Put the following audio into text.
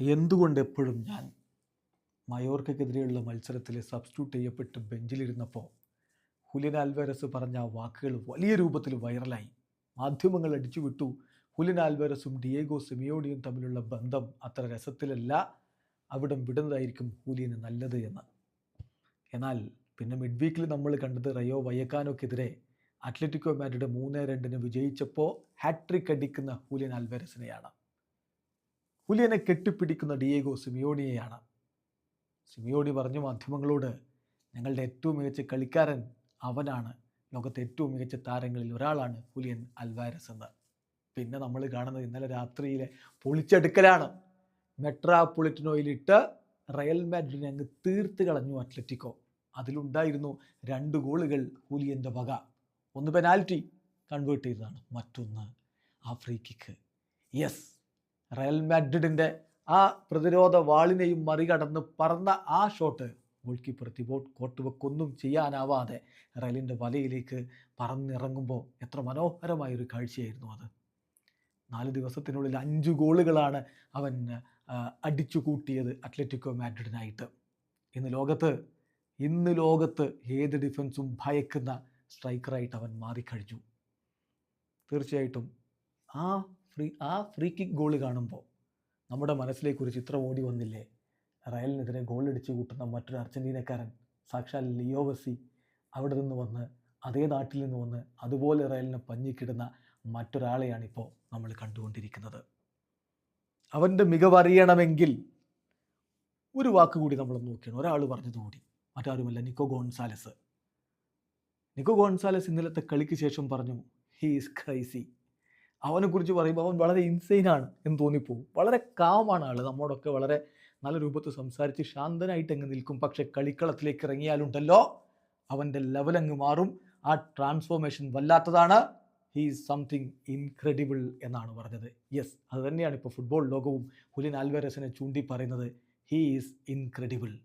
എന്തുകൊണ്ട് എപ്പോഴും ഞാൻ മയോർക്കെതിരെയുള്ള മത്സരത്തിൽ സബ്സ്റ്റിറ്റ്യൂട്ട് ചെയ്യപ്പെട്ട് ബെഞ്ചിലിരുന്നപ്പോൾ ഹുലിൻ ആൽവേരസ് പറഞ്ഞ വാക്കുകൾ വലിയ രൂപത്തിൽ വൈറലായി. മാധ്യമങ്ങൾ അടിച്ചുവിട്ടു ഹുലിൻ ആൽവേരസും ഡിയേഗോ സിമിയോണിയും തമ്മിലുള്ള ബന്ധം അത്ര രസത്തിലല്ല. അവിടം വിടുന്നതായിരിക്കും ഹുലിന് നല്ലത് എന്ന്. എന്നാൽ പിന്നെ മിഡ് വീക്കിൽ നമ്മൾ കണ്ടത് റയോ വയക്കാനോക്കെതിരെ അത്ലറ്റിക്കോ മാഡ്രിഡ് മൂന്ന് രണ്ടിന് വിജയിച്ചപ്പോൾ ഹാട്രിക് അടിക്കുന്ന ഹുലിൻ ആൽവേരസിനെയാണ്. ഹുലിയനെ കെട്ടിപ്പിടിക്കുന്ന ഡിയേഗോ സിമിയോണിയെയാണ്. സിമിയോണി പറഞ്ഞു മാധ്യമങ്ങളോട് ഞങ്ങളുടെ ഏറ്റവും മികച്ച കളിക്കാരൻ അവനാണ്. ലോകത്തെ ഏറ്റവും മികച്ച താരങ്ങളിൽ ഒരാളാണ് പുലിയൻ അൽവാരസ് എന്ന്. പിന്നെ നമ്മൾ കാണുന്നത് ഇന്നലെ രാത്രിയിലെ പൊളിച്ചെടുക്കലാണ്. മെട്രാപൊളിറ്റനോയിലിട്ട് റയൽ മാഡ്രിഡിനെ അങ്ങ് തീർത്ത് കളഞ്ഞു അത്ലറ്റിക്കോ. അതിലുണ്ടായിരുന്നു രണ്ട് ഗോളുകൾ ഹൂലിയന്റെ വക. ഒന്ന് പെനാൽറ്റി കൺവേർട്ട് ചെയ്തതാണ് മറ്റൊന്ന് ആ ഫ്രീ കിക്ക് യെസ് റയൽ മാഡ്രിഡിന്റെ ആ പ്രതിരോധ വാളിനെയും മറികടന്ന് പറന്ന ആ ഷോട്ട് ഗോൾ കീപ്പർ തിബോട്ട് കോട്ടുവെക്കൊന്നും ചെയ്യാനാവാതെ റയലിന്റെ വലയിലേക്ക് പറന്നിറങ്ങുമ്പോൾ എത്ര മനോഹരമായൊരു കാഴ്ചയായിരുന്നു അത്. നാല് ദിവസത്തിനുള്ളിൽ അഞ്ച് ഗോളുകളാണ് അവൻ അടിച്ചു കൂട്ടിയത് അത്ലറ്റിക്കോ മാഡ്രിഡിനായിട്ട്. ഇന്ന് ലോകത്ത് ഇന്ന് ലോകത്ത് ഏത് ഡിഫൻസും ഭയക്കുന്ന സ്ട്രൈക്കറായിട്ട് അവൻ മാറിക്കഴിഞ്ഞു. തീർച്ചയായിട്ടും ആ ഫ്രീ ആ ഫ്രീ കിക്ക് ഗോൾ കാണുമ്പോൾ നമ്മുടെ മനസ്സിലേക്ക് ഒരു ചിത്രം ഓടി വന്നില്ലേ? റയലിനെതിരെ ഗോൾ കൂട്ടുന്ന മറ്റൊരു അർജന്റീനക്കാരൻ സാക്ഷാൽ ലിയോ അവിടെ നിന്ന് വന്ന് അതേ നാട്ടിൽ നിന്ന് വന്ന് അതുപോലെ റയലിനെ പഞ്ഞിക്കിടുന്ന മറ്റൊരാളെയാണിപ്പോൾ നമ്മൾ കണ്ടുകൊണ്ടിരിക്കുന്നത്. അവന്റെ മികവറിയണമെങ്കിൽ ഒരു വാക്ക് കൂടി നമ്മൾ നോക്കിയാണ്. ഒരാൾ പറഞ്ഞത് കൂടി. മറ്റാരുമല്ല നിക്കോ ഗോൺസാലസ്. നിക്കോ ഗോൺസാലസ് ഇന്നലത്തെ കളിക്ക് ശേഷം പറഞ്ഞു ഹീ ഈസ് ക്രൈസി അവനെക്കുറിച്ച് പറയുമ്പോൾ അവൻ വളരെ ഇൻസെയിനാണ് എന്ന് തോന്നിപ്പോവും വളരെ കാമാണ് ആൾ നമ്മോടൊക്കെ വളരെ നല്ല രൂപത്തിൽ സംസാരിച്ച് ശാന്തനായിട്ട് അങ്ങ് നിൽക്കും. പക്ഷെ കളിക്കളത്തിലേക്ക് ഇറങ്ങിയാലുണ്ടല്ലോ അവന്റെ ലെവൽ അങ്ങ് മാറും. ആ ട്രാൻസ്ഫോർമേഷൻ വല്ലാത്തതാണ്. ഹീ സംതിങ് ഇൻക്രെഡിബിൾ എന്നാണ് പറഞ്ഞത്. യെസ് അത് തന്നെയാണ് ഇപ്പോൾ ഫുട്ബോൾ ലോകവും. ഹുലിൻ ആൽവരസിനെ ചൂണ്ടി പറയുന്നത് ഹീ ഈസ് ഇൻക്രെഡിബിൾ